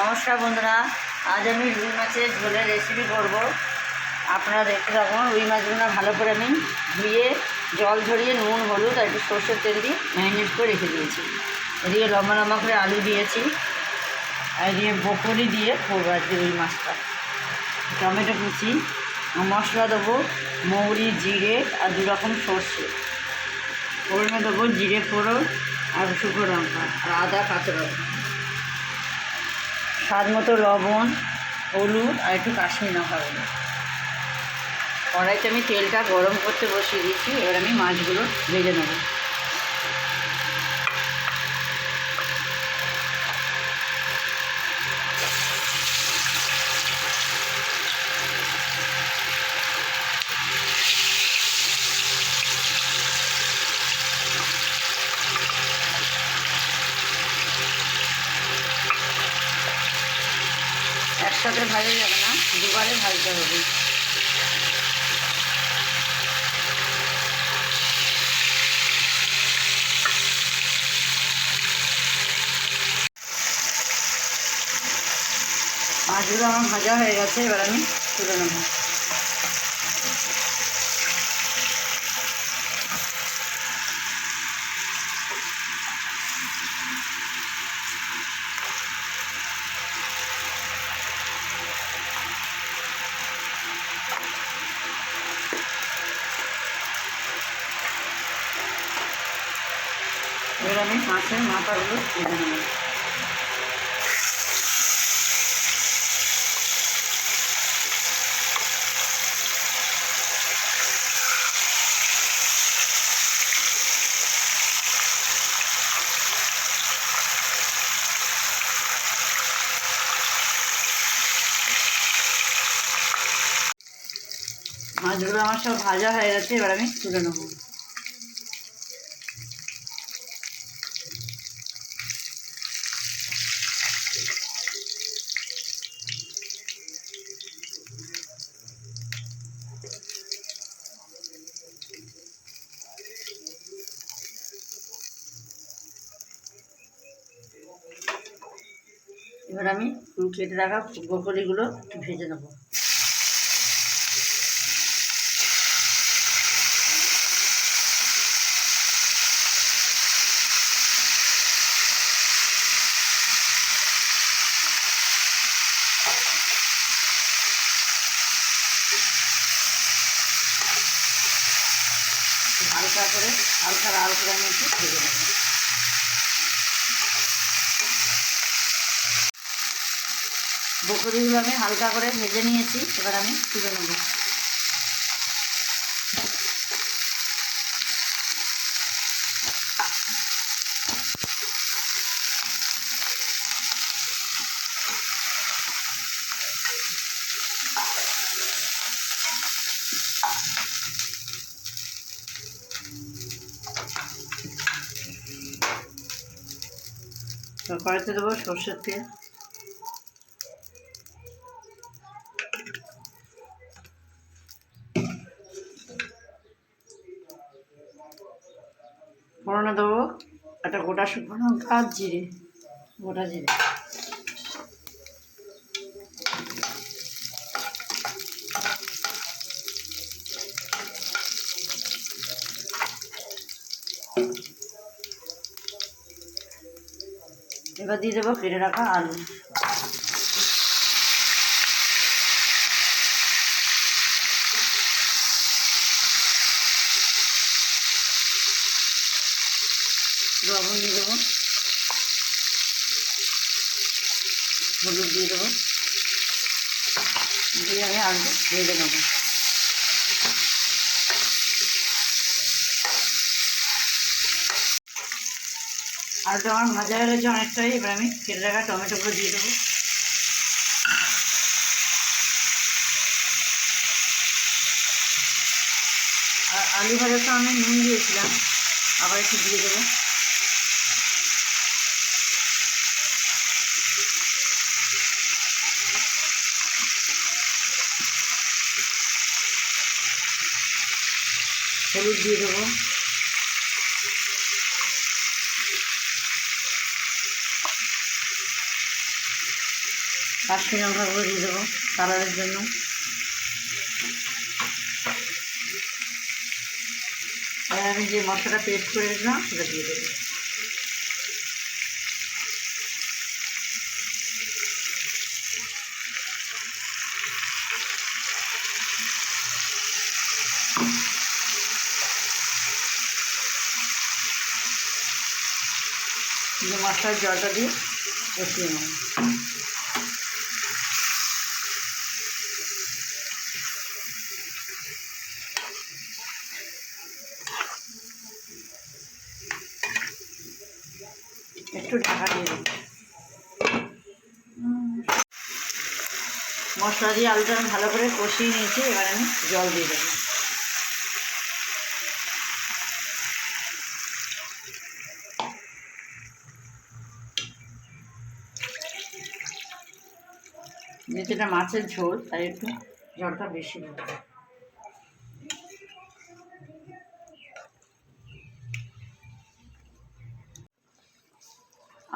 নমস্কার বন্ধুরা, আজ আমি রুই মাছের ঝোলের রেসিপি করব। আপনারা দেখতে থাকুন, রুই মাছগুলো ভালো করে আমি ধুয়ে, জল ঝরিয়ে নুন, হলুদ আর একটু সর্ষের তেল দিয়ে ম্যারিনেট করে রেখে দিয়েছি। এদিকে লম্বা লম্বা করে আলু দিয়েছি, আর এদিকে বকরি দিয়ে করব আজকে রুই মাছটা। টমেটো কুচি, মশলা দেবো, মৌরি, জিরে আর দু রকম সর্ষে। ফোড়নে দেবো জিরে ফোড়ন আর শুকনো লঙ্কা আর আদা কাঁচা লঙ্কা। স্বাদ মতো লবণ, হলুদ আর একটু কাশ্মীর লঙ্কা গুঁড়ো। কড়াইতে আমি তেলটা গরম করতে বসিয়ে দিচ্ছি এবার আমি মাছগুলো ভেজে নেব। একসাথে ভাজা যাবে না, দুবারে ভাজতে হবে। মাছগুলো আমার ভাজা হয়ে গেছে, এবার আমি তুলে নেব। আমি মাছের মাথাগুলো তুলে নেব। মাছগুলো আমার সব ভাজা হয়ে গেছে, এবার আমি তুলে নেব। এবার আমি কেটে রাখা বকরিগুলো ভেজে নেব। হালকা করে, হালকা লাল আমি একটু ভেজে নেব। বকরিগুলো আমি হালকা করে ভেজে নিয়েছি এবার আমি তুলে নেব। কড়াইতে দেবো সর্ষের তেল। ফোড়নে দেবো, একটা গোটা শুকনো লঙ্কা আর জিরে, গোটা জিরে। এবার দিয়ে দেবো কেটে রাখা আলু। লবণ দিয়ে দেবো। হলুদ দিয়ে দেবো। দিয়ে আমি আলু ভেজে নেব। আলুটা আমার ভাজা হয়ে গেছে অনেকটাই, এবার আমি কেটে রাখা টমেটোগুলো দিয়ে দেবো। আর আলু ভাজার তো আমি নুন দিয়েছিলাম, আবার একটু দিয়ে দেবো। হলুদ দিয়ে দেবো। কাশ্মীর লঙ্কা করে দিয়ে দেবো কালারের জন্য। আর আমি যে মশলাটা পেস্ট করে রেখেছিলাম সেটা দিয়ে দেবো। যে মশলার জলটা দিয়ে কষিয়ে নেব। একটু ঢাকা দিয়ে দেবো মশলা দিয়ে আলুটা ভালো করে কষিয়ে নিয়েছি, এবার আমি জল দিয়ে দেবো। যেহেতু মাছের ঝোল, তাই একটু জলটা বেশি দেবো।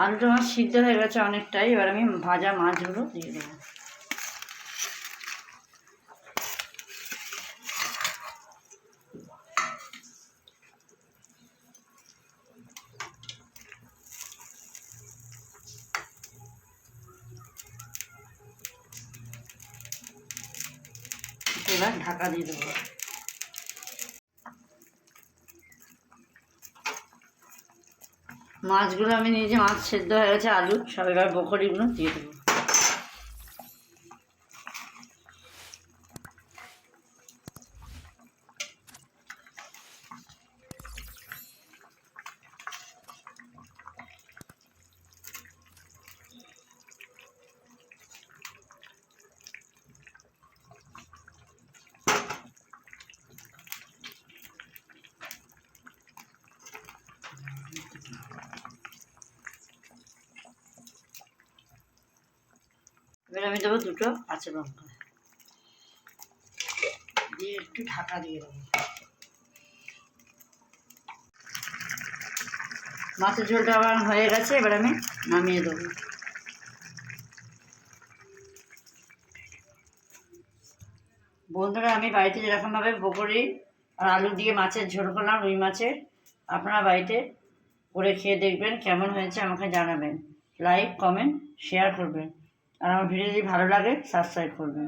আলুটা আমার সিদ্ধ হয়ে গেছে অনেকটাই, এবার আমি ভাজা মাছগুলো দিয়ে দেবো। এবার ঢাকা দিয়ে দেবো। মাছগুলো আমি নিজে মাছ সেদ্ধ হয়ে গেছে, আলু, সব এবার বকরিগুলো দিয়ে দেবো। এবার আমি দেবো দুটো কাঁচা লঙ্কা। দিয়ে একটু ঢাকা দিয়ে দেবো। মাছের ঝোলটা আবার হয়ে গেছে, এবার আমি নামিয়ে দেবো। বন্ধুরা, আমি বাড়িতে যেরকমভাবে বকরি আর আলু দিয়ে মাছের ঝোল করলাম, রুই মাছের, আপনারা বাড়িতে করে খেয়ে দেখবেন কেমন হয়েছে, আমাকে জানাবেন। লাইক, কমেন্ট, শেয়ার করবেন। আর আমার ভিডিও যদি ভালো লাগে সাবস্ক্রাইব করবেন।